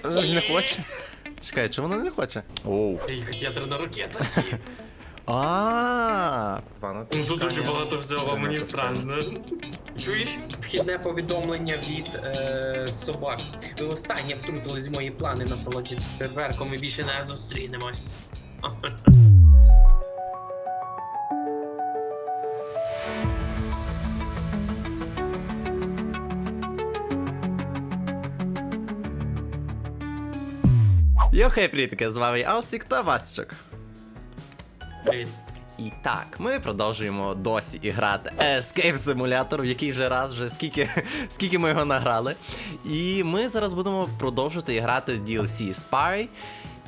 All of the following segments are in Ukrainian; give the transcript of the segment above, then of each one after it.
Щось не хоче. Чекай, чому вона не хоче? Оу. Це якась ядерна ракета. А. Пану. Ну тут дуже багато всього, мені страшно. Чуєш? Вхідне повідомлення від е, собак. Ви останнє втрутились в мої плани насолоджитися фейерверком, і більше не зустрінемось. Йохей, привітки, з вами Алсік та Васчик. Привіт. І так, ми продовжуємо досі і грати Escape Simulator, в який вже раз, вже скільки, скільки ми його награли. І ми зараз будемо продовжувати грати DLC Spy.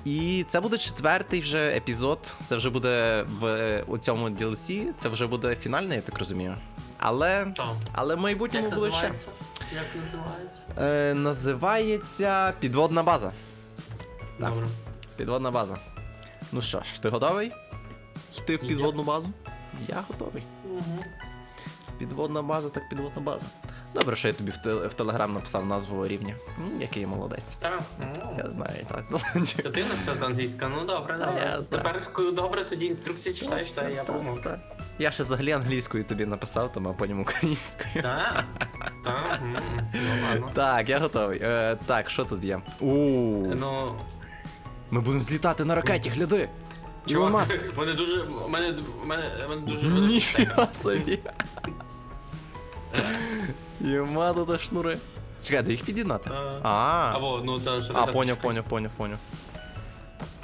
І це буде четвертий вже епізод. Це вже буде в у цьому DLC, це вже буде фінальний, я так розумію. Але, Там. але в майбутньому Як буде ще. Як називається? Е, називається Підводна база. Так. Добре. Підводна база. Ну що ж, ти готовий? Йти в підводну базу? Я готовий. Угу. Підводна база, так підводна база. Добре, що я тобі в, теле- в телеграм написав назву рівня. М, який я молодець. Так. Я знаю, так. Ти настав англійська? Ну добре, Та добре. знаю. Тепер коли добре, тоді інструкції читай, читай, я. Так. Я ще взагалі англійською тобі написав, там, а потім українською. Так, ну ладно. Так, я готовий. Е, так, що тут є? У Ну, ми будемо злітати на ракеті, гляди. Ілон чувак, Маск. мене дуже, мене, мене, мене дуже велика. Ніфіга собі. Єма тут шнури. Чекай, де їх під'єднати? А. А, Або, ну, та, що а, це поняв, поняв, поняв, поняв.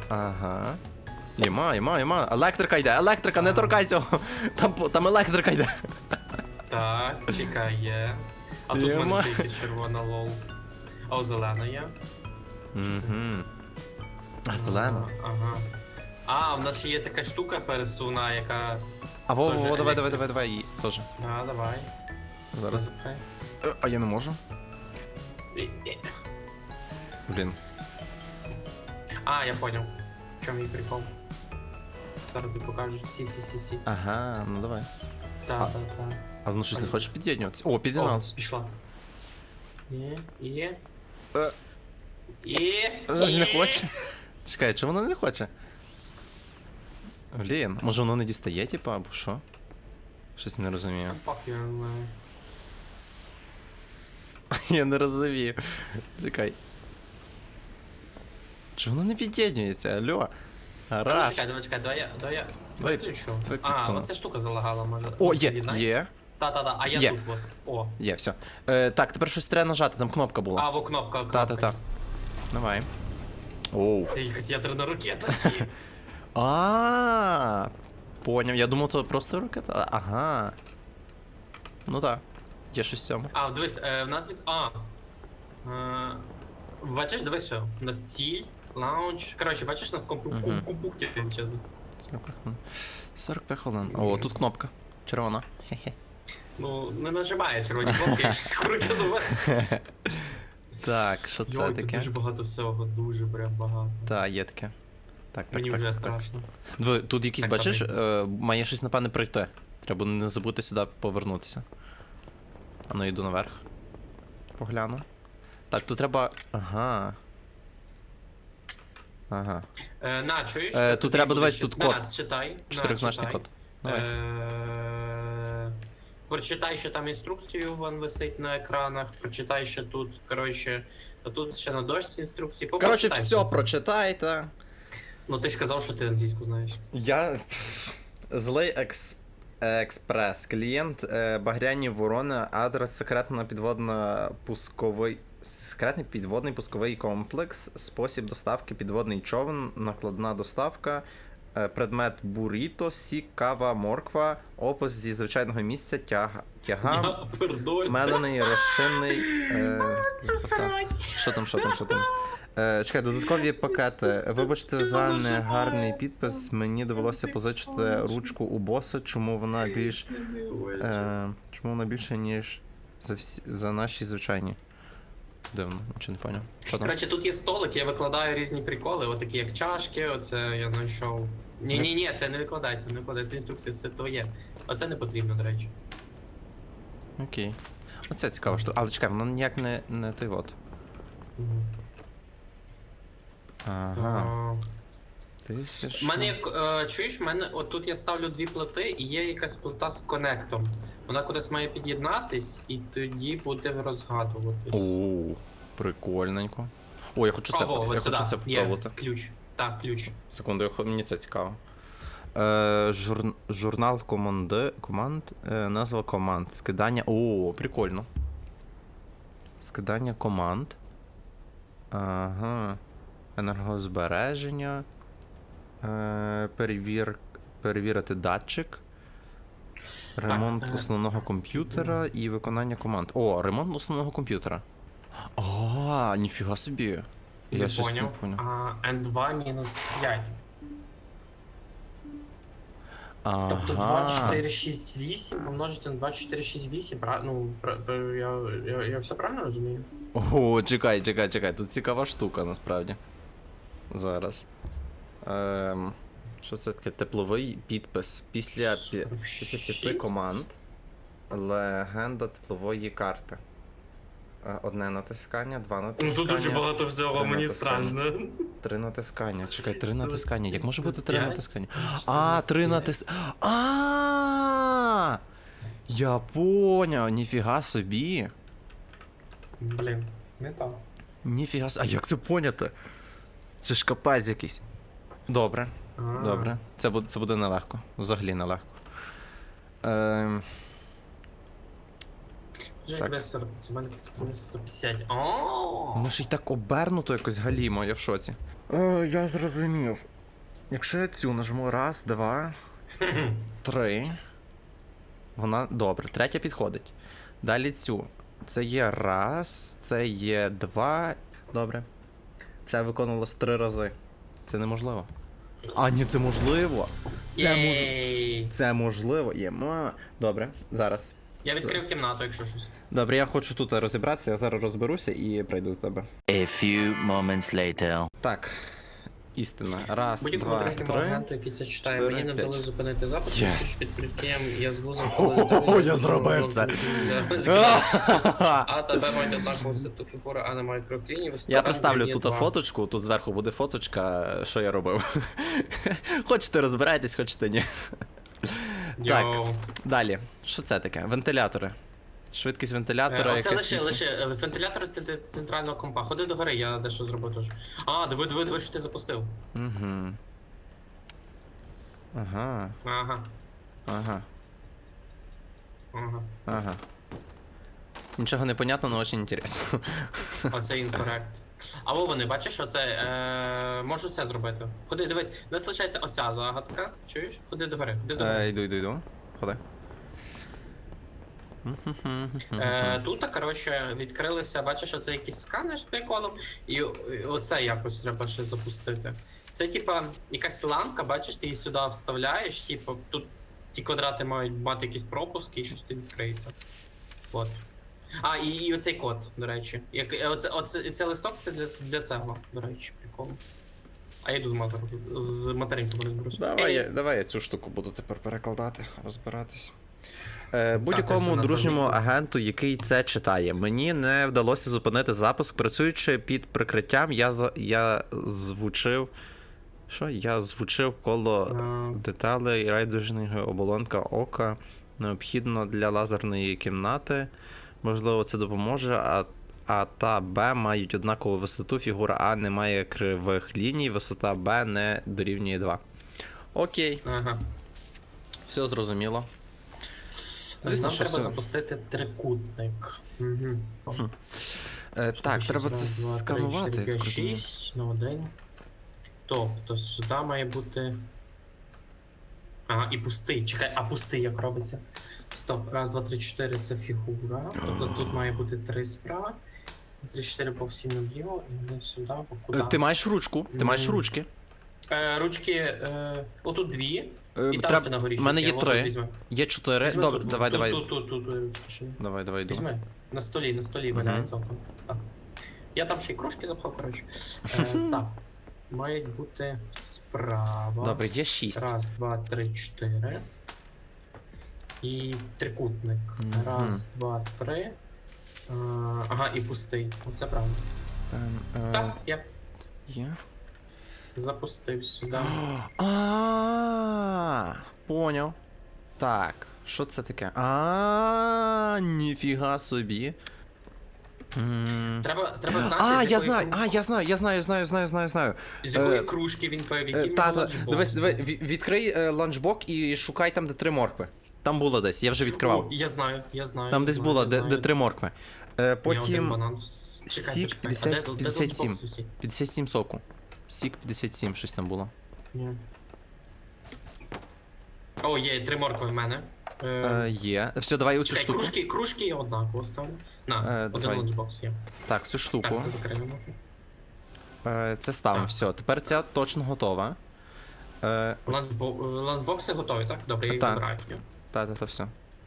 Ага. Єма, єма, єма. Електрика йде, електрика, не торкай цього. Там, по- там електрика йде. Так, чекай, є. А тут в Єма. мене ще якась червона лол. А о, зелена є. Угу. А, зелена. Ага. А, в нас ще є така штука пересувна, яка. А во, Тоже во, давай, давай, давай, давай, і теж. А, давай. Зараз. Слухай. Е, А я не можу. І- і- Блін. А, я понял. В чому її прикол? Зараз тобі покажу. Сі, сі, сі, сі. Ага, ну давай. Та, А. та, та. А воно щось не хоче під'єднуватися. О, О, під'єдналося. пішла. Є, є. Е. Є. Щось не хоче. Чекай, чому воно не хоче? Блін, може воно не дістає, типа, або що? Щось не розумію. Fuck you, man. Я не розумію. Чекай. Чи воно не під'єднується? Алло? Ну, Гараж. чекай, давай, чекай, давай я, давай я Давай, виключу. давай А, підсуну. оця штука залагала, може. О, є, Від'єднай. є, Та-та-та, а я Є. тут от. О. є, все. Е, так, тепер щось треба нажати, там кнопка була. А, во кнопка, кнопка. Та-та-та. Давай. Оу. Це якась ядерна ракета. А, поняв. Я думав, це просто ракета. Ага. Ну так. Є щось в цьому. А, дивись, е, в нас від. А. Е, бачиш, дивись, що. У нас ціль, лаунч. Коротше, бачиш, у нас Мгм. кум- величезний. 45 хвилин. О, тут кнопка. Червона. Хе-хе. Ну, не нажимає червоні кнопки, я щось крутю до мене. Так, що це Йой, тут таке? дуже багато всього, дуже прям багато. Так, є таке. Так, так, Мені так, вже так, так. страшно. Диви, Тут якийсь, Так, бачиш, там е, має щось, напевне, прийти. Треба не забути сюди повернутися. А ну йду наверх. Погляну. Так, тут треба. Ага. Ага. Е, на, чуєш? Е, Це тут тобі треба, буде ще- тут На, код. читай. на, Чотиризначний читай. код. Давай. Е, Прочитай, що там інструкцію вон висить на екранах. Прочитай, що тут, коротше, а тут ще на дошці інструкції. Коротше, прочитай все, прочитайте. Ну ти ж казав, що ти англійську знаєш. Я. Злий екс... експрес. Клієнт е, Багряні Ворони, адрес секретна підводна пусковий. Секретний підводний пусковий комплекс, спосіб доставки підводний човен, накладна доставка, предмет буріто, сік, кава, морква, опис зі звичайного місця, тяг, тягам, Я мелений, розчинний. Е, Це срать. що там, що там, що там? Е, чекай, додаткові пакети. Вибачте за негарний підпис. Мені довелося позичити ручку у боса, чому вона більш. Е, чому вона більше, ніж за всі за наші звичайні. Дивно, нічого не поняв. Що там? Коротше, тут є столик, я викладаю різні приколи, отакі як чашки, оце я знайшов. Ні, ні, ні, це не викладається, не викладається інструкція, це твоє. Оце не потрібно, до речі. Окей. Оце цікава штука. Але чекай, вона ніяк не, не той от. Мгм. Ага. А, Ти У мене як е, чуєш, в мене отут я ставлю дві плити і є якась плита з конектом. Вона кудись має під'єднатись, і тоді буде розгадуватись. Оу, прикольненько. О, я хочу це, О, я от хочу це Є попробувати. ключ. Так, ключ. Секунду, я хо- мені це цікаво. Е, жур... Журнал команди... команд. Е, назва команд. Скидання. О, прикольно. Скидання команд. Ага. Енергозбереження. Е, перевір... Перевірити датчик. Ремонт е, основного комп'ютера і виконання команд. О, ремонт основного комп'ютера. А, ніфіга собі. Я Не щось не поняв. поняв. А, N2 мінус 5. Ага. Тобто 2, 4, 6, 8 помножити на 2, 4, 6, 8. Пра... Ну, пра... пра- я, я, я все правильно розумію? О, чекай, чекай, чекай. Тут цікава штука насправді. Зараз. Ем, що це таке? Тепловий підпис. Після, після п'яти команд. Легенда теплової карти. Е, Одне натискання, два натискання. Ну тут дуже багато всього, Три мені страшно. Три натискання. Чекай, три натискання. Як може бути три натискання? А, три п'ять. натис. А! Я поняв, ніфіга собі. Блін, не так. Ніфіга с- А як це поняти? Це ж капець якийсь. Добре, А. добре. Це буде, це буде нелегко. Взагалі нелегко. Ем, Вже Так. так. 40, це в мене 150. О! воно ж і так обернуто якось галімо, я в шоці. Е, я зрозумів. Якщо я цю нажму раз, два, три. Вона добре, третя підходить. Далі цю. Це є раз, це є два. Добре. Це виконувалось три рази. Це неможливо. А, ні, це можливо. Це мож... Єй! Це можливо. Єма. Добре, зараз. Я відкрив кімнату, якщо щось. Добре, я хочу тут розібратися, я зараз розберуся і прийду до тебе. A few moments later. Так. Істина. Раз, Будь-якому два, дружньому три. агенту, який це читає, чотири, мені не п'ять. вдалося зупинити запис, Yes. під прикриттям я з вузом. О, я зробив це. А тебе мають однакову ситу фігуру, а не мікрокліні. Я представлю тут фоточку, тут зверху буде фоточка, що я робив. Хочете розбирайтесь, хочете ні. Так. Далі. Що це таке? Вентилятори. Швидкість вентилятора. Оце якась- лише, лише е, вентилятор це центрального компа. Ходи до гори, я дещо зробив теж. А, диви, диви, диви, що ти запустив. Угу. Ага, Ага, ага, ага. ага. Нічого не понятно, але дуже інтересно. Оце інкорект. А во вони, бачиш, оце. Е, можу це зробити. Ходи, дивись, у нас лишається оця загадка. Чуєш? Ходи до гори, ходи до гори. Е, йду, йду, йду. Ходи. Е, тут, коротше, відкрилися, бачиш, оце якийсь сканер з приколом, і оце якось треба ще запустити. Це, типа, якась ланка, бачиш, ти її сюди вставляєш, типу, тут ті квадрати мають мати якісь пропуски і щось тобі відкриється. От. А, і, і оцей код, до речі. Як, е, оце, оце, цей листок це для, для цього, до речі, прикол. А я йду з мазером, з материнками розберуся. Давай, я, давай я цю штуку буду тепер перекладати, розбиратись. Е, будь-якому дружньому агенту, який це читає, мені не вдалося зупинити запуск. Працюючи під прикриттям, я, я звучив. Що? Я звучив коло деталей райдужної оболонка ока. Необхідно для лазерної кімнати. Можливо, це допоможе, а, а та Б мають однакову висоту. Фігура А не має кривих ліній, висота Б не дорівнює 2. Окей, Ага. все зрозуміло. Звісно, Нам що треба все. запустити трикутник. Угу. Е, так, треба це сканувати. я так розумію. 6 на 1. Тобто сюди має бути. Ага, і пустий. Чекай, а пустий як робиться? Стоп. Раз, два, три, чотири це фігура. Тобто тут має бути три справа. Три, чотири по всі наліво, і один сюди, бо куди? Е, Ти маєш ручку, ти маєш ручки. Е, ручки. Е, отут дві. Е, І там треб- ще на горі. У мене є Отут три, візьми. є чотири. Візьми Добре, тут, давай, тут, давай. Тут, тут, тут, тут, ручки ще є. Давай, давай, йду. Візьми. На столі, на столі Мгм. валяється. Так. Я там ще й кружки запхав, коротше. Е, так. Мають бути справа. Добре, є шість. Раз, два, три, чотири. І трикутник. Мгм. Раз, два, три. Е, ага, і пустий. Оце правильно. Ем, е, Так, є. Є. Запустився, да. А, поняв. Так, що це таке? А, ніфіга собі. Треба, треба знати, А, я знаю, а, я знаю, я знаю, знаю, знаю, знаю, знаю. з якої е, кружки він пив, Е, Та, дивись, відкрий е, ланчбок і шукай там, де три моркви. Там було десь, я вже відкривав. О, я знаю, я знаю. Там я десь було, де, де три моркви. Потім сік почекай, 50, а де, де 57. 57 соку. Сік 57, щось там було. Ні. О, є, три моркви в мене. Е, Е, є. Все, давай оцю чекай, штуку. кружки, кружки я однаково ставлю. На, Е, один давай. ланчбокс є. Так, цю штуку. Так, це закриємо. Е, це ставимо, Так. все. Тепер ця точно готова. Е, Ланчбо... е, Ланчбокси готові, так? Добре, я їх Так. забираю. та, та, та, все.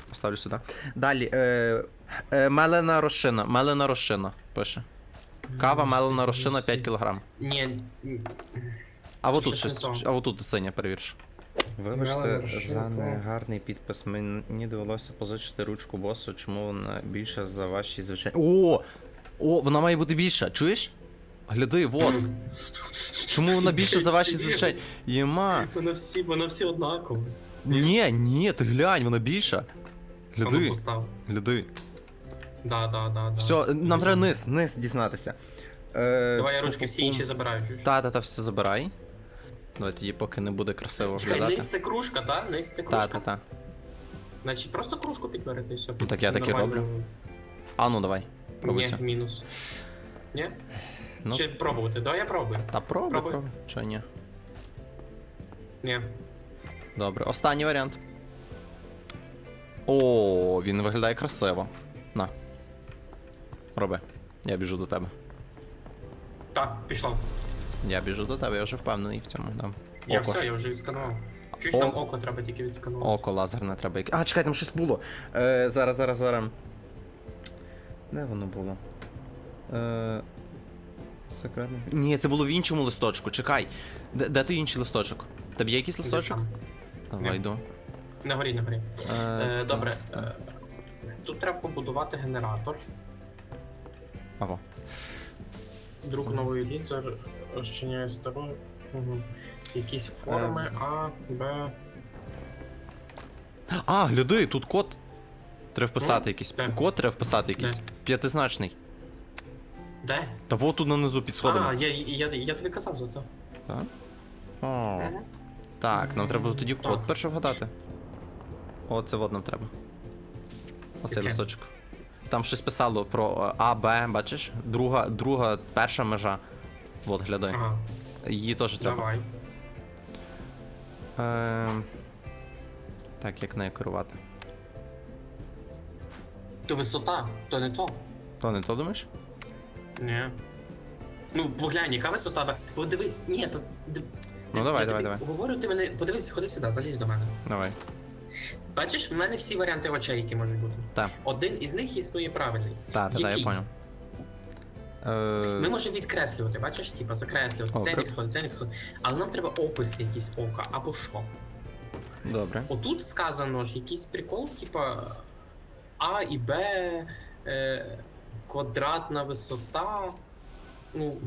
Поставлю сюди. Далі. Е, е, мелена розшина. Мелена розшина. Пише. Кава, мелена розшина 5 кг. Ні. А Це отут щось щось. не то. А отут синя, перевірш. Вибачте за негарний підпис. Мені довелося позичити ручку босу, чому вона більша за ваші звичайні. О! О, вона має бути більша, чуєш? Гляди, вот. Чому вона більша за ваші звичайні? Єма. Вони всі, вони всі однакові. Ні, ні, ти глянь, вона більша. Ану, Гляди, постав. гляди. Да, да, да, да. Все, нам треба низ, низ дізнатися. Е, Давай я ручки всі інші забираю. чуєш? Та, та, та, все забирай. Давай тоді, поки не буде красиво Чекай, виглядати. низ це кружка, так? Низ це кружка. та, та. Значить, просто кружку підберете і все. Ну, так я так і роблю. А ну давай. Пробуй Ні, це. мінус. Ні? Ну. Чи пробувати? Да, я пробую. Та пробуй, Пробуй. пробуй. Чого ні? Ні. Добре, останній варіант. О, він виглядає красиво. На. Роби. Я біжу до тебе. Так, пішло. Я біжу до тебе, я вже впевнений в цьому. Да. Я Око все, я вже відсканував. Чуєш, О- там око треба тільки відсканувати. Око лазерне треба. яке- А, чекай, там щось було. Е, зараз, зараз, зараз. Де воно було? Е, секретне. Ні, це було в іншому листочку. Чекай. Де, де той інший листочок? Тебе є якийсь листочок? там. Давай Ні. йду. На горі, на горі. Е, Е, так, добре. так. Е, тут треба побудувати генератор. Аво. Друк Це- нової лінзи розчиняє стару. Угу. Якісь форми Е. А, Б. А, гляди, тут код. Треба вписати Ну, якийсь. де? Код треба вписати якийсь. П'ятизначний. Де? Та вот тут нанизу під А, сходами. я, я, я тобі казав за це. Так? О. Так, нам треба тоді в код Так. перше вгадати. О, це вот нам треба. Оцей Яке? листочок. Там щось писало про е, А, Б, бачиш? Друга, друга, перша межа. Вот, глядай. Ага, Її теж треба. давай. Ем, Так, як нею керувати? То висота, то не то. То не то думаєш? Ні. Ну, поглянь, яка висота. Подивись, ні, то. Ну, я давай, тобі давай, давай. Говорю, ти мене. Подивись, ходи сюди, залізь до мене. Давай. Бачиш, в мене всі варіанти очей, які можуть бути. Так. Один із них існує правильний. Так, так, я понял. Е, Ми можемо відкреслювати, бачиш, типа закреслювати. О, це при- підходить, це не підходить. Але нам треба опис якийсь ока або що. Добре. Отут сказано ж якийсь прикол, типа А і Б, е, квадратна висота. Ну.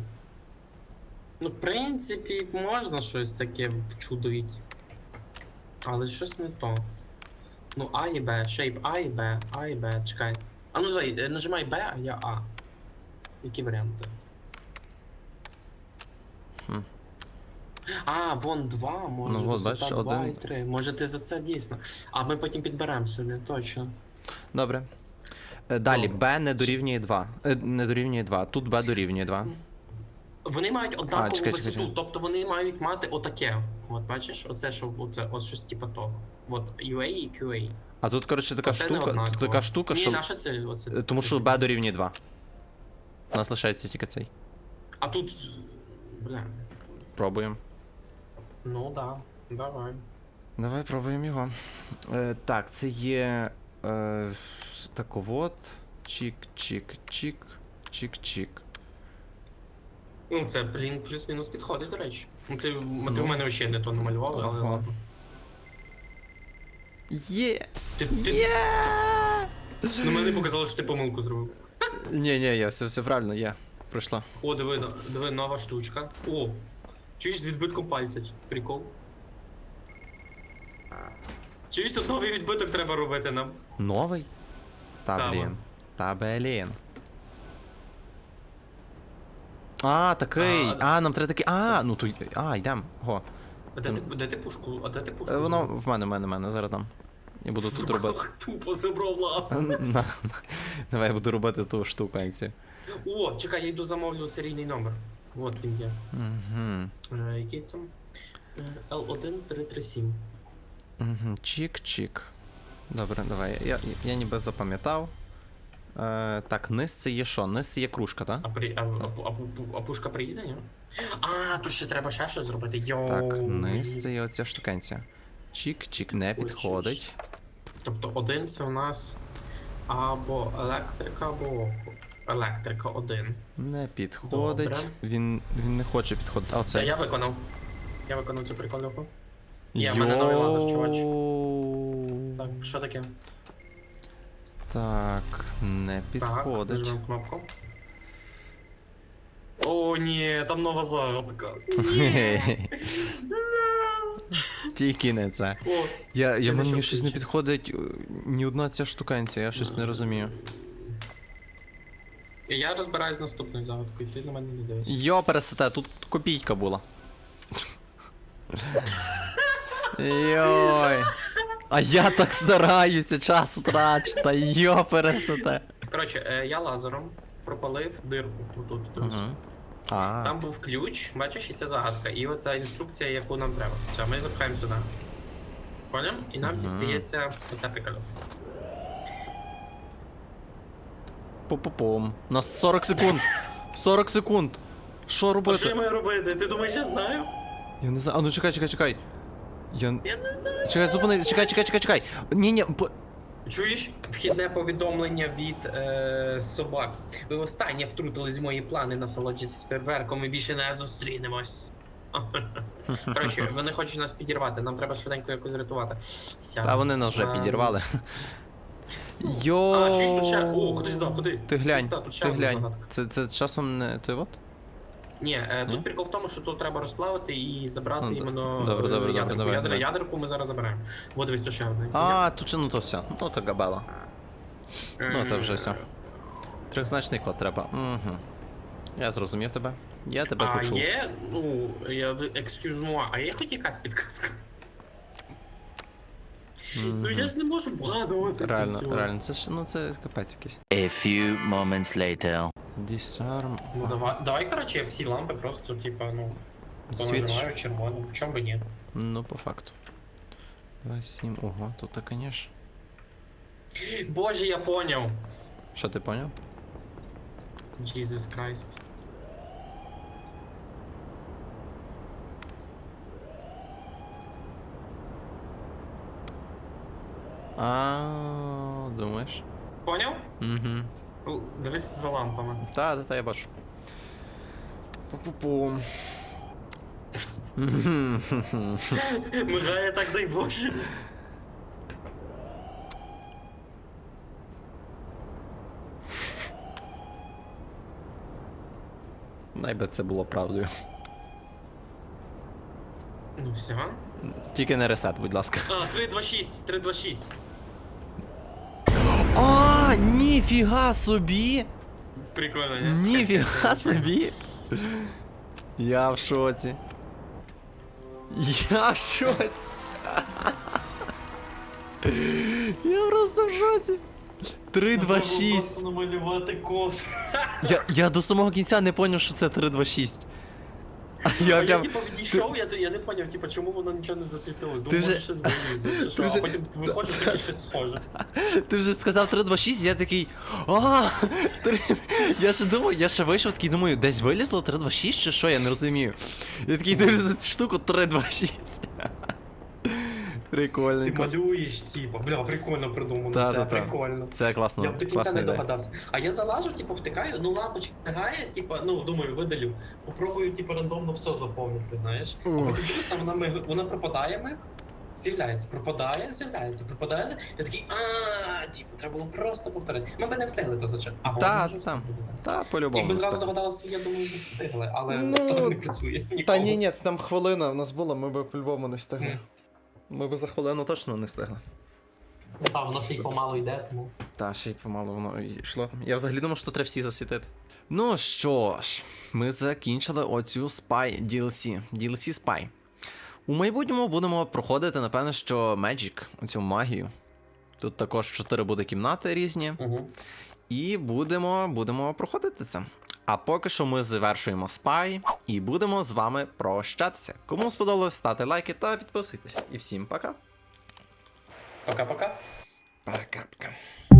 Ну, в принципі, можна щось таке вчудити. Але щось не то. Ну, А і Б, shape А і Б, А і Б, чекай. А ну давай, е, нажимай Б, а я А. Які варіанти? Хм. А, вон два, може. Ну, от, висота бачиш, два один. і три. Може ти за це дійсно. А ми потім підберемо собі, точно. Добре. Е, Далі, Добре. Б не дорівнює 2. Е, не дорівнює 2. Тут Б дорівнює 2. Вони мають однакову чекай, чекай, висоту, чекай. тобто вони мають мати отаке. От бачиш, оце що оце, от щось типу того. От UA і QA. А тут, коротше, така Оце не штука, тут однаково. така штука, Ні, що. наша це, оце, Тому це що. Б дорівнює 2. У нас лишається тільки цей. А тут. Бля. Пробуємо. Ну да, давай. Давай пробуємо його. Е, так, це є. Е, так от. Чік-чік-чік. Чік-чік. Ну, це блін, плюс-мінус підходить, до речі. Ну, ти, ти Ну. в мене ще не то намалював, але Ага. ладно. Є! Ти, ти, Є! ну, мені показало, що ти помилку зробив. Ні, ні, я все, все правильно, є. Пройшло. О, диви, диви, нова штучка. О! Чуєш з відбитком пальця? Прикол. Чуєш, тут новий відбиток треба робити нам. Новий? Та Та, блін. Та блін. А, такий. А, А, нам треба такий. А, ну то. й- А, йдем. Го. А де ти, де ти пушку? А де ти пушку? Е, Воно в мене, в мене, в мене, зараз дам. Я буду тут робити. Тупо забрав лаз. На, на. Давай я буду робити ту штуку, як ці. О, чекай, я йду замовлю серійний номер. От він є. Угу. Е, який там? Е, L1337. Угу. Чік-чік. Добре, давай. Я, я, я ніби запам'ятав. Е, так, низ це є що? Низ це є кружка, так? А, при, а, а, а, а, пушка приїде, ні? А, тут ще треба ще щось зробити. Йоу. Так, низ це є оця штукенція. Чік-чік не підходить. Тобто один це у нас або електрика, або електрика один. Не підходить. Добре. Він, він не хоче підходити. А оце. я виконав. Я виконав цю прикольну. Є, в мене новий лазер, чувач. Так, що таке? Так, не підходить. нажмемо кнопку. О, ні, там нова загадка. Тільки не це. О, Я, я мені щось не підходить е, ні одна ця штукенція, я щось не розумію. І я розбираюсь з наступною загадкою, ти на мене не дивишся. Йо, пересете, тут копійка була. Йой. А я так стараюся, час трачу, та йо, пересете. Коротше, е, я лазером пропалив дирку. Отут, ось. Угу. А, Там був ключ, бачиш, і це загадка. І оця інструкція, яку нам треба. Все, ми запхаємо сюди. Поняв? І нам Мгм. дістається оця прикольна. пу-пу-пум. У нас 40 секунд. 40 секунд. Що А що я робити? маю робити? Ти думаєш, я знаю? Я не знаю. А ну чекай, чекай, чекай. Я. Я не знаю. Чекай, зупини, чекай, чекай, чекай, чекай. Ні, ні, по... Чуєш? Вхідне повідомлення від е, собак. Ви востаннє втрутились в мої плани насолоджитись фейерверком, ми більше не зустрінемось. Коротше, вони хочуть нас підірвати, нам треба швиденько якось рятувати. Та вони нас вже Ем, підірвали. Йо. А, чуєш тут ще. О, ходи сюди, ходи. Ти глянь, Сюди, тут ще ти одна глянь. загадка. Це, це часом не ти от? Ні, е, Ні? тут прикол в тому, що тут треба розплавити і забрати Ну, іменно добре, е, добре, добре, ядерку. давай, Ядер- давай. Ядерку ми зараз заберемо. От дивись, то ще одне. А, тут ще ну то все. Ну то габела. ну, то вже все. Трьохзначний код треба. Угу. Я зрозумів тебе. Я тебе А почув. є, ну, я excuse moi, а є хоч якась підказка? Ну я ж не можу вгадувати це Реально, все. реально, це ж ну це капець якийсь. A few moments later. Disarm. Ну давай, давай, коротше, всі лампи просто, типа, ну, понажимаю червоним. Чому би ні? Ну, по факту. 2, 7. Ого, тут так, конечно. Боже, я поняв. Що ти поняв? Jesus Christ. А, думаєш? Поняв? Угу. Дивись за лампами. Та, та, та, я бачу. Пу-пу-пу. Мигає так, дай Боже. Найби це було правдою. Ну все. Тільки не ресет, будь ласка. А, 326, 326. А, ніфіга собі! Прикольно, ні? Ніфіга собі! Я в шоці. Я в шоці. Я просто в шоці. 3, 2, 6. намалювати код. Я, я до самого кінця не поняв, що це 3, 2, 6. Я прям. типа відійшов, я, я не поняв, типа, чому воно нічого не засвітилось. Думав, вже- може щось вилізе, чи що, вже- а потім виходить таке щось схоже. Ти вже сказав 3, 2, 6, я такий. А, 3... Я ще думаю, я ще вийшов такий, думаю, десь вилізло 3, 2, 6 чи що, я не розумію. Я такий дивлюсь на цю штуку 3, 2, 6. Ти Прикольненько. малюєш, типа, бля, прикольно придумано, Та, це та, та. прикольно. Це класно, Я б до кінця класна не ідея. догадався. А я залажу, типу, втикаю, ну лампочка грає, типу, ну думаю, видалю. Попробую, типу, рандомно все заповнити, знаєш. А Ух. потім дивлюся, вона миг... вона пропадає миг, З'являється, пропадає, з'являється, пропадає. Я такий, а, типу, треба було просто повторити. Ми би не встигли то зачати. А Та, та. встигли, так. Та, по-любому. Зразу догадалися, я думаю, що встигли, але Ну, то так не працює. Та ніколи. ні, ні, там хвилина в нас була, ми би по-любому не встигли. Ми б за хвилину точно не встигли. Ну, Та, воно ще й помало йде, тому. Та, ще й помалу воно йшло. Я взагалі думав, що треба всі засвітити. Ну що ж, ми закінчили оцю Spy DLC. DLC Spy. У майбутньому будемо проходити, напевно, що Magic, оцю магію. Тут також 4 буде кімнати різні. Угу. І будемо, будемо проходити це. А поки що ми завершуємо спай і будемо з вами прощатися. Кому сподобалось, ставте лайки та підписуйтесь. І всім пока. Пока-пока. Пока-пока.